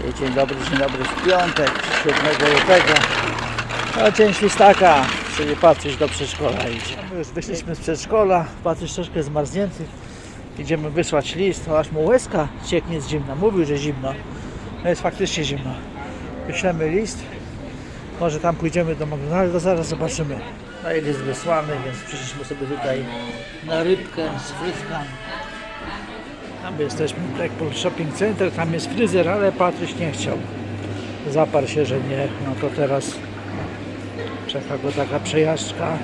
Dzień dobry, dzień dobry w piątek, 7 lutego. A dzień świstaka, czyli Patryś do przedszkola idzie. My już wyszliśmy z przedszkola, Patryś troszkę zmarznięty. Idziemy wysłać list, aż mu łezka cieknie z zimna. Mówił, że zimno. No jest faktycznie zimno. Wyślemy list. Może tam pójdziemy do McDonalda, zaraz zobaczymy. No i list wysłany, więc przyszliśmy sobie tutaj na rybkę z frytkami. Tam jesteśmy w Blackpool Shopping Center, tam jest fryzer, ale Patryś nie chciał. Zaparł się, że nie, no to teraz czeka go taka przejażdżka.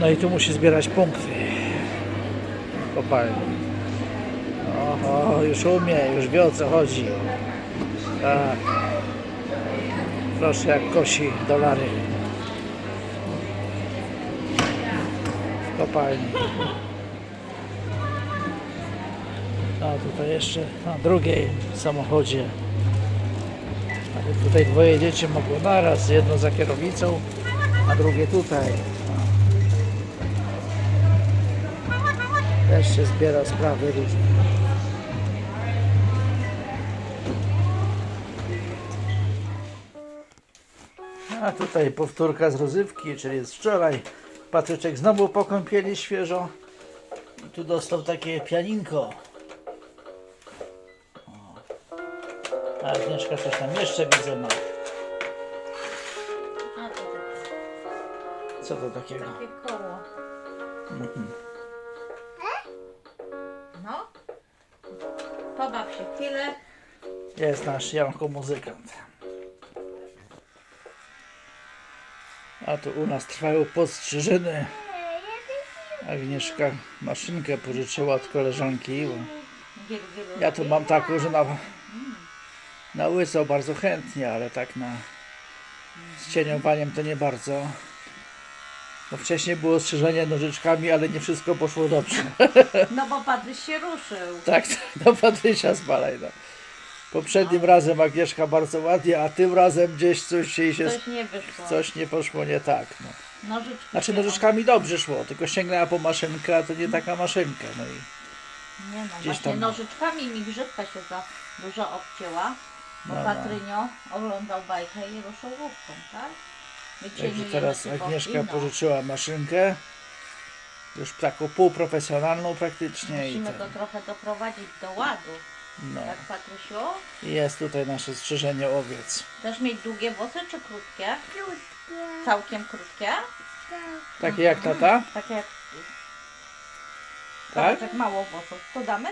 No i tu musi zbierać punkty. Kopalni. Oho, już umie, już wie o co chodzi. Tak. Proszę jak kosi dolary. W kopalni. A tutaj jeszcze na drugiej samochodzie. Ale tutaj dwoje dzieci mogło naraz, jedno za kierownicą, a drugie tutaj. Też się zbiera sprawy różne. A tutaj powtórka z rozrywki, czyli z wczoraj. Patryczek znowu po kąpieli świeżo. I tu dostał takie pianinko. A Agnieszka coś tam jeszcze widzę ma. A to Co to takiego? takie koło. No. Pobaw się chwilę. Jest nasz Janko muzykant. A tu u nas trwają podstrzyżyny. Agnieszka maszynkę pożyczyła od koleżanki. Bo ja tu mam taką, że na, na łyso bardzo chętnie, ale tak na z cieniowaniem to nie bardzo. Bo wcześniej było strzyżenie nożyczkami, ale nie wszystko poszło dobrze. No bo Patryś się ruszył. Tak, tak, do Patrysia Smalaj. No. Poprzednim razem Agnieszka bardzo ładnie, a tym razem gdzieś coś jej się Coś nie wyszło. coś nie poszło nie tak. No. Nożyczki Znaczy się- nożyczkami dobrze szło, tylko sięgnęła po maszynkę, a to nie taka maszynka. No i Nie no, gdzieś właśnie tam- nożyczkami mi grzybka się za dużo obcięła. Bo No, no. Patrynio oglądał bajkę i ruszył główką, tak? My także teraz Agnieszka pożyczyła maszynkę. Już taką półprofesjonalną praktycznie i, Musimy ten, go trochę doprowadzić do ładu. no. Tak, Patrysiu? I jest tutaj nasze strzyżenie owiec. Chcesz mieć długie włosy czy krótkie? Krótkie. Całkiem krótkie? Takie jak tata? Takie jak... Tak? Tak mało włosów. To damy?